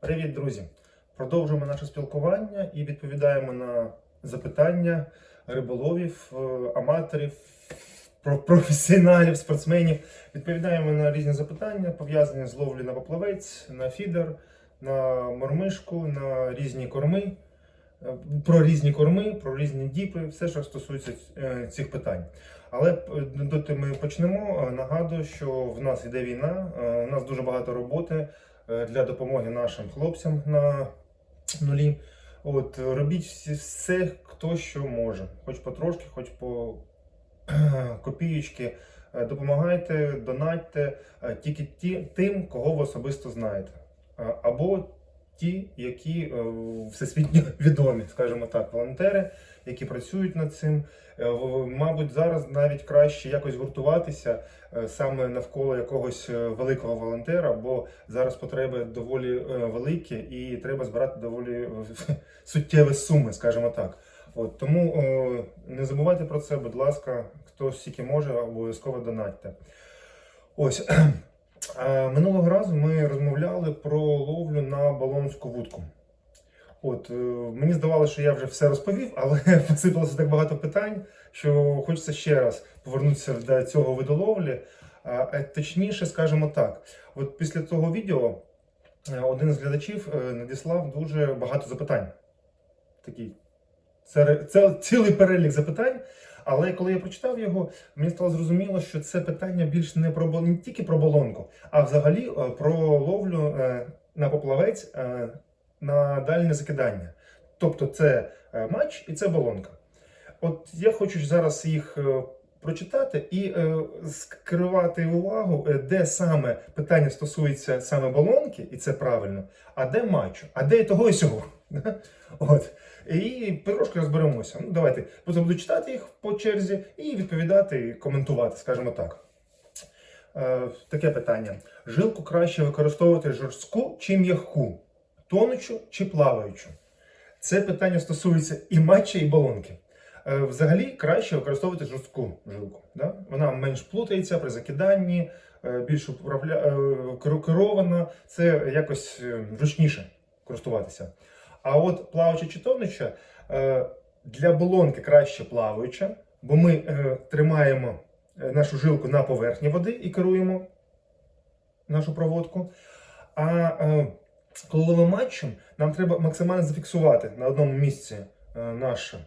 Привіт, друзі! Продовжуємо наше спілкування і відповідаємо на запитання риболовів, е, аматорів, про- професіоналів, спортсменів. Відповідаємо на різні запитання, пов'язані з ловлі на поплавець, на фідер, на мормишку, на різні корми, е, про різні корми, про різні діпи, все, що стосується е, цих питань. Але доти ми почнемо. Нагадую, що в нас йде війна, у нас дуже багато роботи для допомоги нашим хлопцям на нулі. От е, робіть все, хто що може, хоч потрошки, хоч по копієчки. Е, Допомагайте, донатьте е, тільки ті, тим, кого ви особисто знаєте. Е, Або ті, які е, всесвітньо відомі, скажімо так, волонтери, які працюють над цим. Е, Мабуть, зараз навіть краще якось гуртуватися е, саме навколо якогось е, великого волонтера, бо зараз потреби доволі великі і треба збирати доволі суттєві суми, скажімо так. От тому не забувайте про це, будь ласка, хто стільки може, обов'язково донатьте. Ось минулого разу ми розмовляли про ловлю на балонську вудку. От е, мені здавалося, що я вже все розповів, але посипалося так багато питань, що хочеться ще раз повернутися до цього виду ловлі. А, е, Точніше, скажімо так, от після того відео е, один з глядачів надіслав дуже багато запитань. Такий це, це цілий перелік запитань. Але коли я прочитав його, мені стало зрозуміло, що це питання більш не про не тільки про болонку, а взагалі про ловлю на поплавець на дальнє закидання. Тобто це е, матч і це болонка. От я хочу зараз їх е, прочитати і е, скерувати увагу, де саме питання стосується саме болонки, і це правильно, а де матчу, а де того і сього. От. І трошки розберемося. Ну, давайте буду читати їх по черзі і відповідати, і коментувати, скажімо так. Таке питання: жилку краще використовувати жорстку чи м'яку, тонучу чи плаваючу? Це питання стосується і матча, і балонки. Е, Взагалі краще використовувати жорстку жилку. Да? Вона менш плутається при закиданні, е, більш управля... е, керована, це якось зручніше користуватися. А от плаваюча чи тонуча для болонки краще плаваюча, бо ми тримаємо нашу жилку на поверхні води і керуємо нашу проводку. А коли ловимо матчем, нам треба максимально зафіксувати на одному місці е, нашу,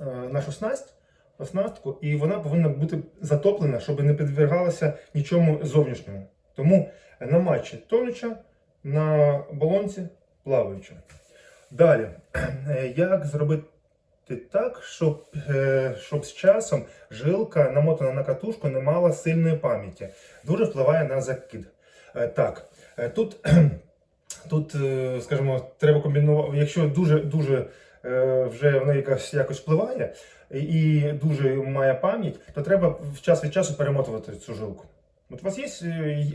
е, нашу снасть, оснастку, і вона повинна бути затоплена, щоб не підвергалася нічому зовнішньому. Тому на матчі тонуча, на балонці плаваюча. Далі, Е, як зробити так, щоб, щоб з часом жилка, намотана на катушку, не мала сильної пам'яті. Дуже впливає на закид. Так, тут, тут е, скажімо, треба комбінувати, якщо дуже дуже е, вже вона якось, якось впливає і дуже має пам'ять, то треба в час від часу перемотувати цю жилку. От у вас є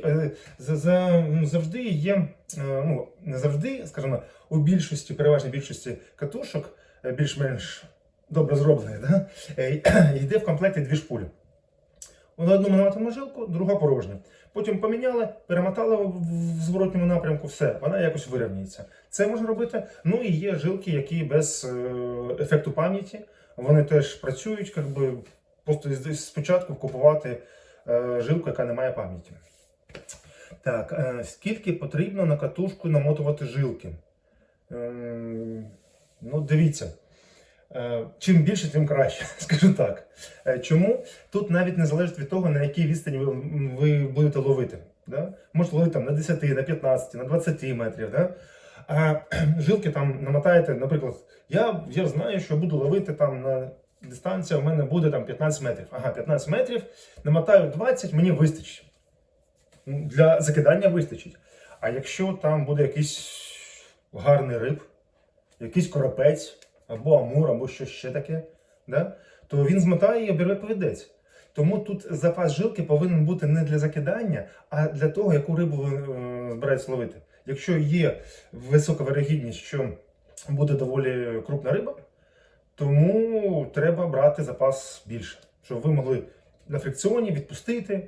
е, за- за- завжди є, ну не завжди, скажімо, у більшості, переважній більшості катушок, більш-менш добре зроблених, да? йде в комплекті дві шпулі. Одну намотаємо жилку, друга порожня. Потім поміняли, перемотали в зворотньому напрямку, все, вона якось вирівнюється. Це можна робити. Ну і є жилки, які без е, ефекту пам'яті, вони теж працюють, як би просто спочатку купувати е, жилку, яка не має пам'яті. Так, е, скільки потрібно на катушку намотувати жилки? Ем, ну, дивіться. Е, Чим більше, тим краще, скажу так. Е, Чому? Тут навіть не залежить від того, на якій відстані ви, ви будете ловити. Да? Можете ловити там, на 10, на 15, на 20 метрів. Да? А жилки там намотаєте, наприклад, я, я знаю, що буду ловити там на дистанція у мене буде там 15 метрів. Ага, 15 метрів, намотаю 20, мені вистачить. Ну, Для закидання вистачить. А якщо там буде якийсь гарний риб, якийсь коропець, або амур, або щось ще таке, да? то він змотає і обірве повідець. Тому тут запас жилки повинен бути не для закидання, а для того, яку рибу ви е, збираєтесь ловити. Якщо є висока вирогідність, що буде доволі крупна риба, тому треба брати запас більше, щоб ви могли на фрикціоні відпустити,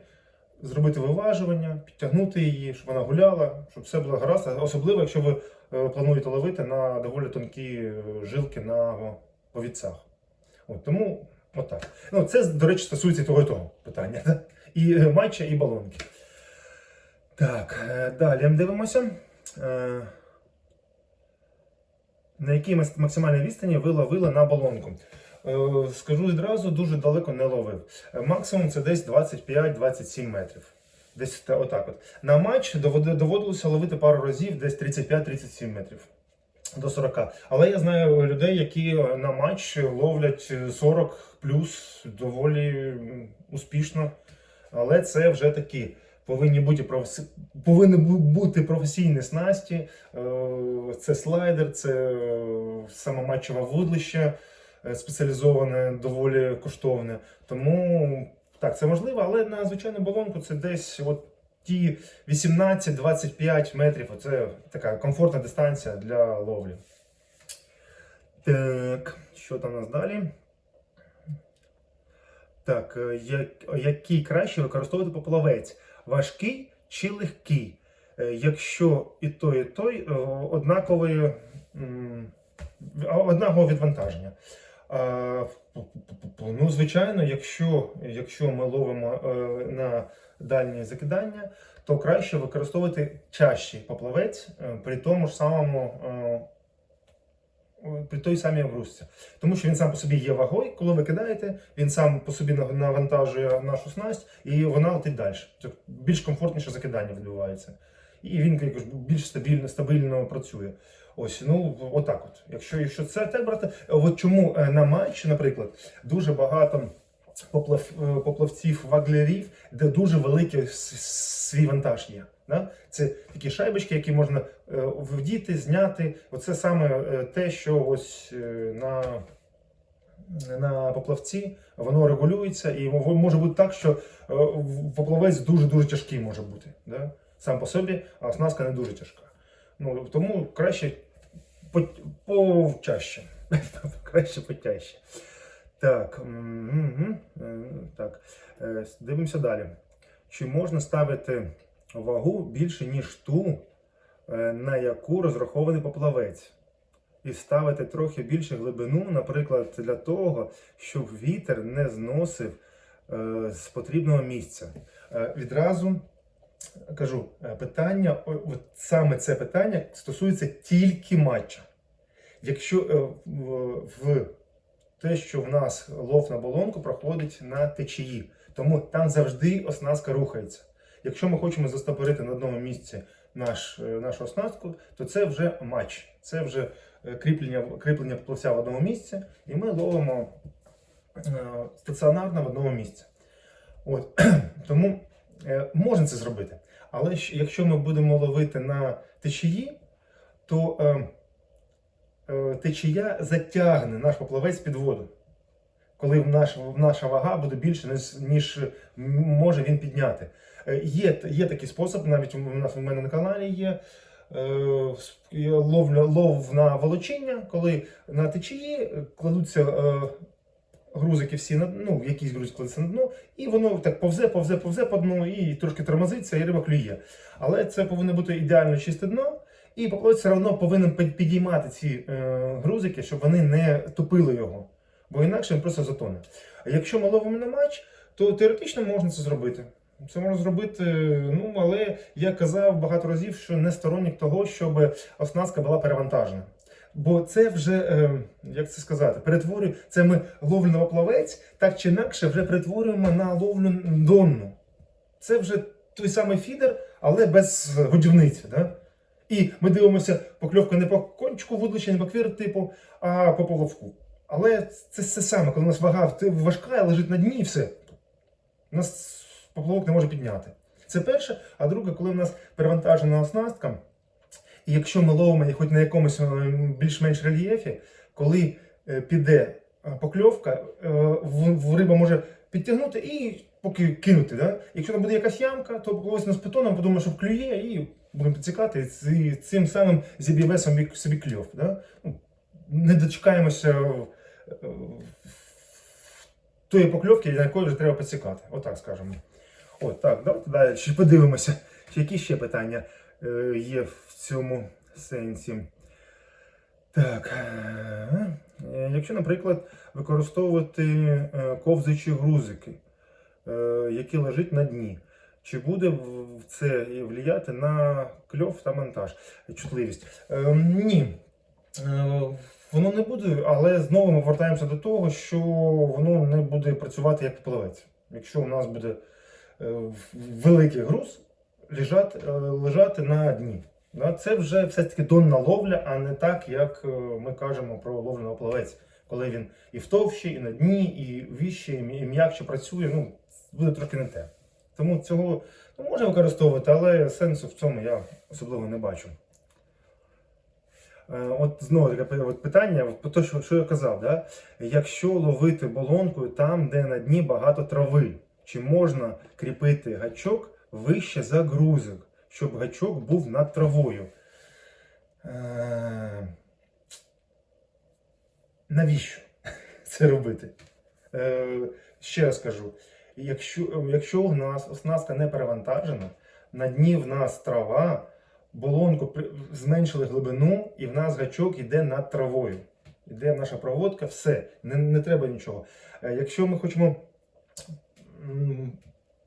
зробити виважування, підтягнути її, щоб вона гуляла, щоб все було гаразд. Особливо, якщо ви плануєте ловити на доволі тонкі е, жилки на повідцях. От, тому отак. Ну, це, до речі, стосується того і того питання. І е, матча, і балонки. Так, е, далі дивимося. Е, На якій максимальній відстані ви ловили на балонку? Е, Скажу відразу, дуже далеко не ловив. Е, Максимум це десь 25-27 метрів. Десь та- отак от. На матч доводилося ловити пару разів, десь 35-37 метрів. До 40. Але я знаю людей, які на матч ловлять 40 плюс доволі успішно. Але це вже такі. Повинні бути професі... повинні бути професійні снасті. Е, Це слайдер, це е, самоматчеве вудлище е, спеціалізоване, доволі коштовне. Тому так, це можливо, але на звичайну балонку це десь от ті 18-25 метрів. Оце така комфортна дистанція для ловлі. Так, що там у нас далі? Так, е, який краще використовувати поплавець? Важкий чи легкий? Е, Якщо і той, і той е, однакової, м, однакового відвантаження. Ну, звичайно, якщо, якщо ми ловимо е, на дальні закидання, то краще використовувати чаще поплавець е, при тому ж самому. е, При той самій обрузці. Тому що він сам по собі є вагою, коли ви кидаєте, він сам по собі навантажує нашу снасть, і вона летить далі. Це більш комфортніше закидання відбувається. І він якось більш стабільно, стабільно працює. Ось, ну отак от. Якщо, якщо це так брати, от чому е, на матчі, наприклад, дуже багато поплав, е, поплавців ваглерів, де дуже великий свій вантаж є. Да? Це такі шайбочки, які можна е, вдіти, зняти. Оце саме те, що ось на, на поплавці воно регулюється, і може бути так, що поплавець дуже-дуже тяжкий може бути. Да? Сам по собі, а оснастка не дуже тяжка. Ну, тому краще повчаще. краще потяжче. Так, так. е, Дивимося далі. Чи можна ставити вагу більше, ніж ту, е, на яку розрахований поплавець? І ставити трохи більше глибину, наприклад, для того, щоб вітер не зносив е, з потрібного місця. Відразу кажу, е, питання, от саме це питання стосується тільки матча. Якщо е, в, те, що в нас лов на болонку проходить на течії, тому там завжди оснастка рухається. Якщо ми хочемо застопорити на одному місці наш, е, нашу оснастку, то це вже матч, це вже кріплення, кріплення поплавця в одному місці, і ми ловимо стаціонарно в одному місці. От. Тому можна це зробити. Але якщо ми будемо ловити на течії, то е, е, течія затягне наш поплавець під воду. Коли наш, наша вага буде більше, ніж, може він підняти. Е, Є, є такий спосіб, навіть у нас у мене на каналі є. е, Лов, лов на волочіння, коли на течії е, кладуться е, грузики всі на ну, якийсь грузик кладеться на дно, і воно так повзе, повзе, повзе по дну, і трошки тормозиться, і риба клює. Але це повинно бути ідеально чисте дно, і поплавець все одно повинен підіймати ці е, грузики, щоб вони не топили його. Бо інакше він просто затоне. Якщо ми ловимо на матч, то теоретично можна це зробити. Це можна зробити, ну але я казав багато разів, що не сторонник того, щоб оснастка була перевантажена. Бо це вже, е, як це сказати, перетворює, це ми ловлю плавець, так чи інакше вже перетворюємо на ловлю донну. Це вже той самий фідер, але без годівниці. Да? І ми дивимося, покльовка не по кончику вудлища, не по квір-типу, а по половку. Але це все саме, коли у нас вага важка, лежить на дні і все. У нас поплавок не може підняти. Це перше. А друге, коли у нас перевантажена оснастка, і якщо ми ловимо хоч на якомусь е, більш-менш рельєфі, коли е, піде е, покльовка, риба може підтягнути і поки кинути. Да? Якщо там буде якась ямка, то ось нас питоном подумає, що клює, і будемо підсікати, і цим самим зіб'ємо собі, кльов. Да? Ну, Не дочекаємося тої покльовки, на якої вже треба підсікати. Отак скажемо. О, так, давайте далі подивимося, які ще питання є в цьому сенсі. Так. е, е, Якщо, наприклад, використовувати е, ковзачі грузики, е, які лежать на дні, чи буде це влияти на кльов та монтаж, чутливість? Е, Ні. Е, Воно не буде, але знову ми повертаємося до того, що воно не буде працювати як плавець. Якщо у нас буде е, великий груз лежати, е, лежати на дні. Це вже все-таки донна ловля, а не так, як е, ми кажемо про ловлю на плавець, коли він і в товщі, і на дні, і віще, і м'якше працює. Ну, буде трохи не те. Тому цього ну, можна використовувати, але сенсу в цьому я особливо не бачу. Е, От знову таке от питання, те, що, що я казав, да? якщо ловити болонкою там, де на дні багато трави, чи можна кріпити гачок вище за грузик, щоб гачок був над травою? Е, Навіщо це робити? Е, Ще раз кажу: якщо, якщо у нас оснастка не перевантажена, на дні в нас трава, болонку зменшили глибину, і в нас гачок йде над травою. Іде наша проводка, все, не, не треба нічого. Е, Якщо ми хочемо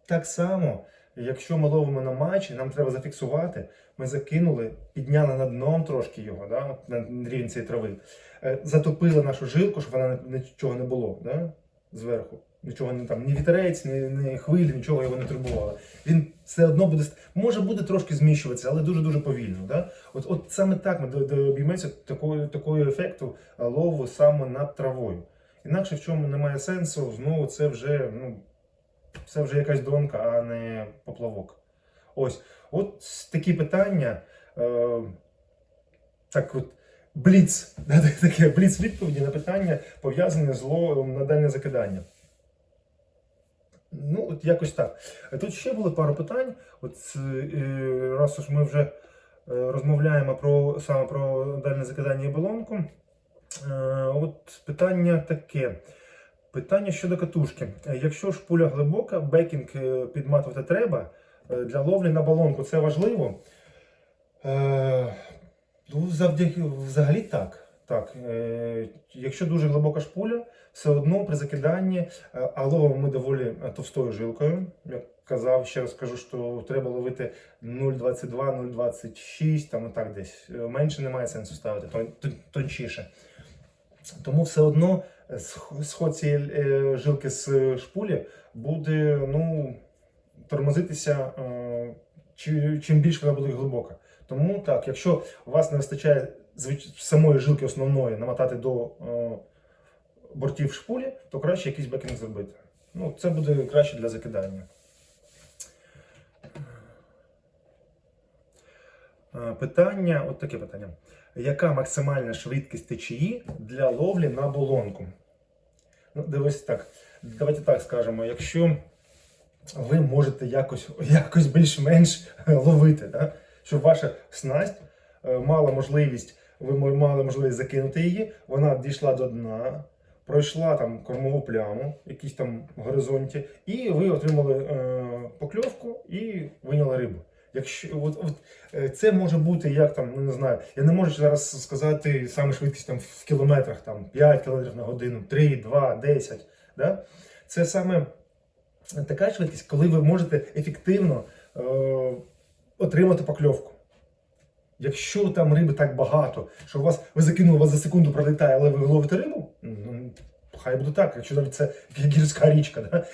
так само, якщо ми ловимо на матчі, нам треба зафіксувати. Ми закинули, підняли над дном трошки його, да, на рівень цієї трави, Е, затопили нашу жилку, щоб вона нічого не було да, зверху. Нічого не там, ні вітерець, ні, ні хвилі, нічого його не турбувало. Він все одно буде може буде трошки зміщуватися, але дуже дуже повільно. Да? От, от саме так ми до- до- обіймемося такою, такою ефекту е, лову саме над травою. Інакше в чому немає сенсу, знову це вже ну, це вже якась донка, а не поплавок. Ось, от такі питання. Е, так от. Бліц, таке бліц відповіді на питання, пов'язане з ловом на дальне закидання. Ну, от якось так. Тут ще було пару питань. От е, раз уж ми вже е, розмовляємо про саме про дальне закидання і балонку. Е, От питання таке. Питання щодо катушки. Е, Якщо ж пуля глибока, бекінг е, підматувати треба е, для ловлі на балонку це важливо. Ну, завдяки взагалі так. Так, якщо дуже глибока шпуля, все одно при закиданні, а ловимо ми доволі товстою жилкою. Як казав, ще раз кажу, що треба ловити 0,22, 0,26, там отак десь. Менше немає сенсу ставити, тон- тон- тончіше. Тому все одно сход цієї е, жилки з шпулі буде ну, тормозитися, е, чим більше вона буде глибока. Тому так, якщо у вас не вистачає самої жилки основної намотати до е, бортів шпулі, то краще якийсь бекінг зробити. Ну, це буде краще для закидання. Питання, от таке питання. Яка максимальна швидкість течії для ловлі на болонку? Ну, дивись так. Давайте так скажемо, якщо ви можете якось, якось більш-менш ловити, да? щоб ваша снасть е, мала можливість, ви мали можливість закинути її, вона дійшла до дна, пройшла там кормову пляму, якісь там горизонті, і ви отримали е, покльовку і виняли рибу. Якщо от, от, е, це може бути як там, ну не знаю, я не можу зараз сказати саме швидкість там в кілометрах, там 5 км на годину, 3, 2, 10. Да? Це саме така швидкість, коли ви можете ефективно е, отримати покльовку. Якщо там риби так багато, що у вас ви закинули, у вас за секунду пролітає, але ви ловите рибу, хай буде так, якщо навіть це гірська річка. Да?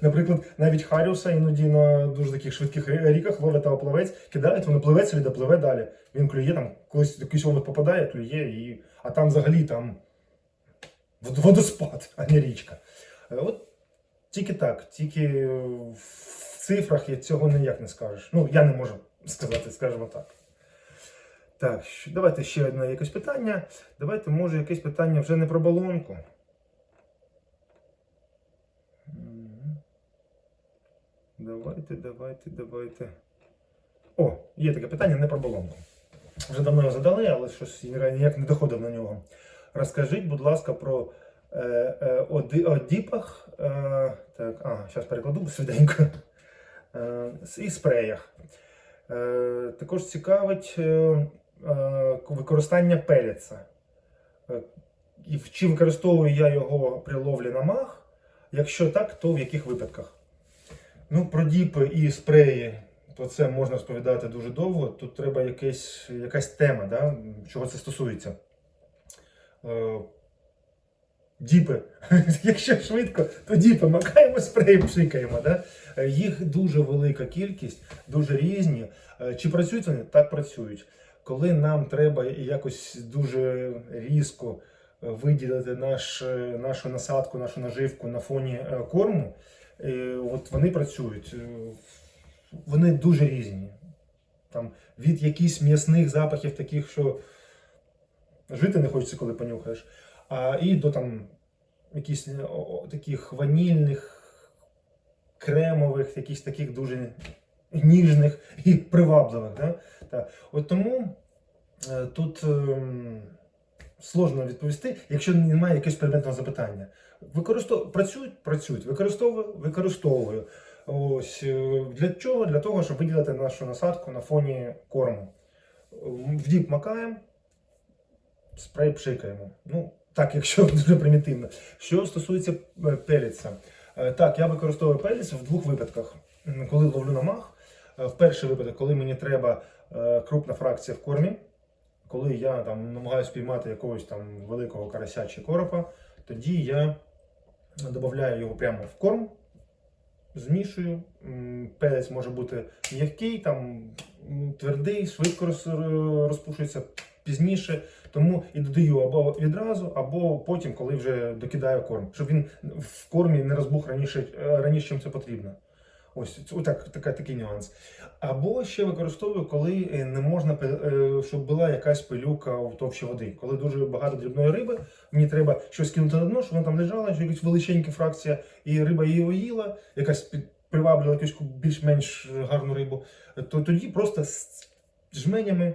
Наприклад, навіть Харіуса іноді на дуже таких швидких ріках ловить там плавець, кидають, воно пливе собі, да пливе далі. Він клює, там колись якийсь овод попадає, клює, і... а там взагалі там водоспад, а не річка. Е, От тільки так, тільки в цифрах я цього ніяк не скажеш. Ну, я не можу сказати, скажімо так. Так, давайте ще одне якесь питання. Давайте, може, якесь питання вже не про балонку. Давайте, давайте, давайте. О, є таке питання не про балонку. Вже давно його задали, але щось я ніяк не доходив на нього. Розкажіть, будь ласка, про е, е, оди- одіпах. Е, так, а, зараз перекладу швиденько. е, і спреях. Е, Також цікавить е, е, використання пелетса. Е, чи використовую я його при ловлі на мах? Якщо так, то в яких випадках? Ну, про діпи і спреї, то це можна розповідати дуже довго. Тут треба якесь, якась тема, да? чого це стосується. Е, Діпи. Якщо швидко, то діпи макаємо, спрей пшикаємо. Да? Е, Їх дуже велика кількість, дуже різні. Е, Чи працюють вони? Так працюють. Коли нам треба якось дуже різко виділити наш, нашу насадку, нашу наживку на фоні корму, от вони працюють. Е, Вони дуже різні. Там, від якихось м'ясних запахів, таких, що жити не хочеться, коли понюхаєш, а і до там якісь е, таких ванільних, кремових, якісь таких дуже ніжних і привабливих. Да? Так. От тому е, тут ем, сложно відповісти, якщо немає якогось предметного запитання. Використов... Працюють, працюють, використовую, використовую. Ось е, для чого? Для того, щоб виділити нашу насадку на фоні корму. М, В діп макаємо, спрей пшикаємо. Ну, так, якщо дуже примітивно. Що стосується е, пеліця. Е, Так, я використовую пеліц в двох випадках. Коли ловлю на мах, в перший випадок, коли мені треба крупна фракція в кормі, коли я там намагаюся піймати якогось там великого карася чи коропа, тоді я додаю його прямо в корм, змішую. Пелець може бути м'який, там твердий, швидко розпушується пізніше. Тому і додаю або відразу, або потім, коли вже докидаю корм, щоб він в кормі не розбух раніше, раніше чим це потрібно. Ось отак, така, такий нюанс. Або ще використовую, коли е, не можна, е, щоб була якась пилюка у товщі води. Коли дуже багато дрібної риби, мені треба щось кинути на дно, щоб вона там лежала, що якась величенька фракція, і риба її оїла, якась під- приваблювала якусь більш-менш гарну рибу, то тоді просто з жменями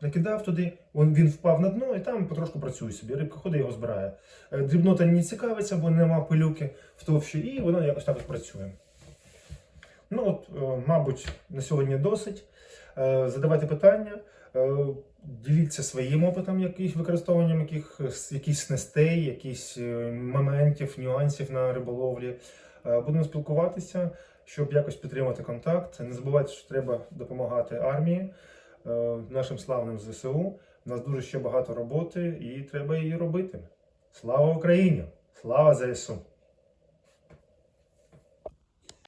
накидав туди, він, він впав на дно і там потрошку працює собі. Рибка ходить його збирає. Е, Дрібнота не цікавиться, бо нема пилюки в товщі, і воно якось так працює. Ну от, е, мабуть, на сьогодні досить. Е, Задавайте питання, е, діліться своїм опитом яких використовуванням яких, якихось снастей, якихось е, моментів, нюансів на риболовлі. Будемо спілкуватися, щоб якось підтримати контакт. Не забувайте, що треба допомагати армії, нашим славним ЗСУ. У нас дуже ще багато роботи і треба її робити. Слава Україні! Слава ЗСУ!